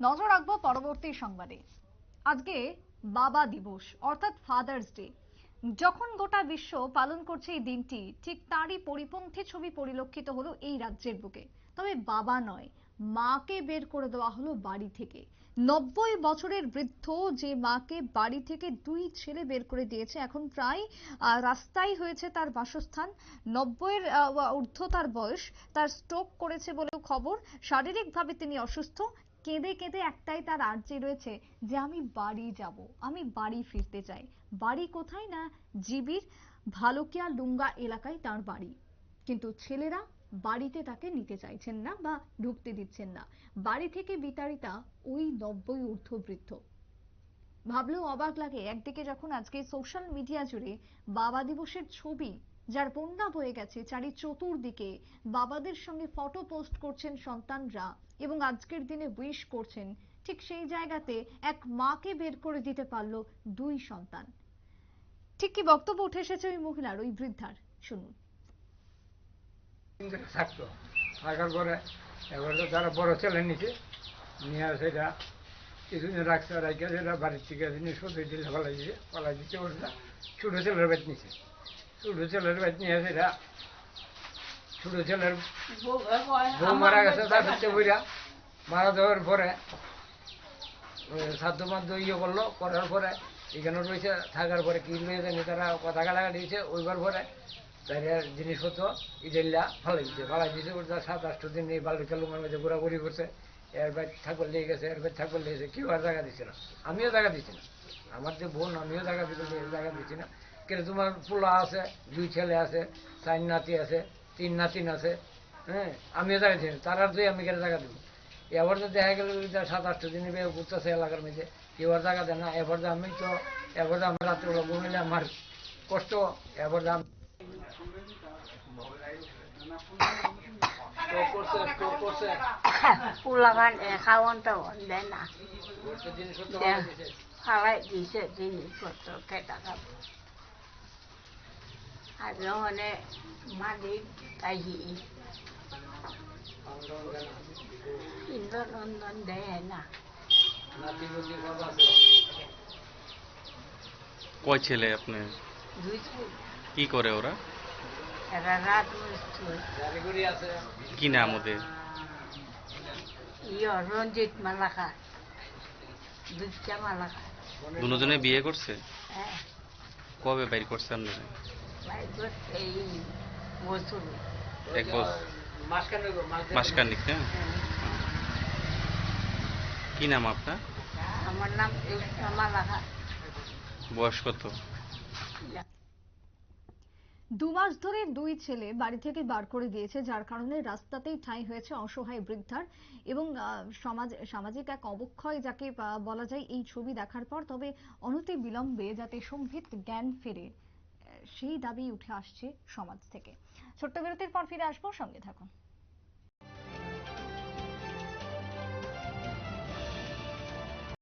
নজর রাখব পরবর্তী সংবাদে। আজকে বাবা দিবস অর্থাৎ ফাদার্স ডে যখন গোটা বিশ্ব পালন করছে এই দিনটি ঠিক তারই পরিপন্থী ছবি পরিলক্ষিত হলো এই রাজ্যের বুকে। তবে বাবা নয় মাকে বের করে দেওয়া হলো বাড়ি থেকে। নব্বই বছরের বৃদ্ধ যে মাকে বাড়ি থেকে দুই ছেলে বের করে দিয়েছে এখন প্রায় আহ, রাস্তায় হয়েছে তার বাসস্থান। নব্বইয়ের ঊর্ধ্ব তার বয়স তার স্ট্রোক করেছে বলেও খবর। শারীরিকভাবে তিনি অসুস্থ কেঁদে কেঁদে একটাই তার আর্জি রয়েছে যে আমি বাড়ি যাব, আমি বাড়ি ফিরতে চাই। বাড়ি কোথায় না জিবির ভালুকিয়া লুঙ্গা এলাকায় তার বাড়ি। কিন্তু ছেলেরা বাড়িতে তাকে নিতে চাইছেন না বা ঢুকতে দিচ্ছেন না। বাড়ি থেকে বিতাড়িতা ওই নব্বই ঊর্ধ্ব বৃদ্ধ ভাবলেও অবাক লাগে একদিকে যখন আজকে সোশ্যাল মিডিয়া জুড়ে বাবা দিবসের ছবি, যার বন্যা বয়ে গেছে চারি চতুর্দিকে, বাবাদের সঙ্গে ফটো পোস্ট করছেন সন্তানরা এবং আজকের দিনে উইশ করছেন, ঠিক সেই জায়গাতে এক মাকে বের করে দিতে পারল দুই সন্তান। ঠিক কি বক্তব্য উঠে এসেছে ওই মহিলার, ওই বৃদ্ধার? শুনুন। থাকতো। থাকার পরে এবার তো তারা বড় ছেলে নিচে নিয়ে সেটা কিছুদিন রাখছে বাড়ির থেকে দিলে পালাই দিছে পালাই দিতে ছোটো ছেলের নিছে ছোটো ছেলের নিয়ে ছোটো ছেলের বউ মারা গেছে তার সাথে বইরা মারা যাওয়ার পরে সাধ্য মাধ্য ইয়ে করল করার পরে এখানে রয়েছে থাকার পরে কি নিয়ে জানি তারা কথা কাটা দিয়েছে ওইবার পরে তাদের জিনিসপত্র ইদেল্লা ফালাই দিচ্ছে ফালাই দিয়েছে ওটা সাত আটশো দিন এই বালুকা লুমের মধ্যে ঘোরাঘুরি করছে। এর থাকবার লেগে গেছে এর থাকবার লেগেছে কেউ আর জায়গা দিচ্ছে না। আমিও জায়গা দিচ্ছি না। আমার যে বোন, আমিও জায়গা দিতে জায়গা দিচ্ছি না। কিন্তু তোমার পোলা আছে, দুই ছেলে আছে, চার নাতি আছে, তিন নাতিন আছে হ্যাঁ? আমিও জায়গা দিচ্ছি তার দুই আমি কেন জায়গা দেবো? এবার তো দেখা গেল সাত আটশো দিন বেয়ে ঘুরতেছে এলাকার মধ্যে, কেউ আর জায়গা দেয় না। এবার আমি তো, এবার আমার রাত্রে ঘুমিলে আমার কষ্ট, এবার তো পোলাগান খাওয়ান দেয় না জিনিসপত্র দিছে। জিনিসপত্র খাব আর মালিক ইন্দ্রনন্দন দেয় না কয় ছেলে আপনি কি করে ওরা এরা রাত মিস্ত্রি জারিগুড়ি আছে কি নাম ওদের? ইয় রঞ্জিত মালাকা দুইটা মালাকা দুজনে বিয়ে করছে? হ্যাঁ। কবে বাইর করছে আপনারা? এক বছর মাসখানেক না কি নাম আপনার? আমার নাম মালাকা বয়স কত? দু মাস ধরে দুই ছেলে বাড়ি থেকে বার করে দিয়েছে, যার কারণে রাস্তাতেই ঠাঁই হয়েছে অসহায় বৃদ্ধার এবং সমাজ, সামাজিক এক অবক্ষয় যাকে বলা যায় এই ছবি দেখার পর। তবে অনতি বিলম্বে যাতে সম্ভিত জ্ঞান ফেরে সেই দাবি উঠে আসছে সমাজ থেকে। ছোট্ট বিরতির পর ফিরে আসব, সঙ্গে থাকুন।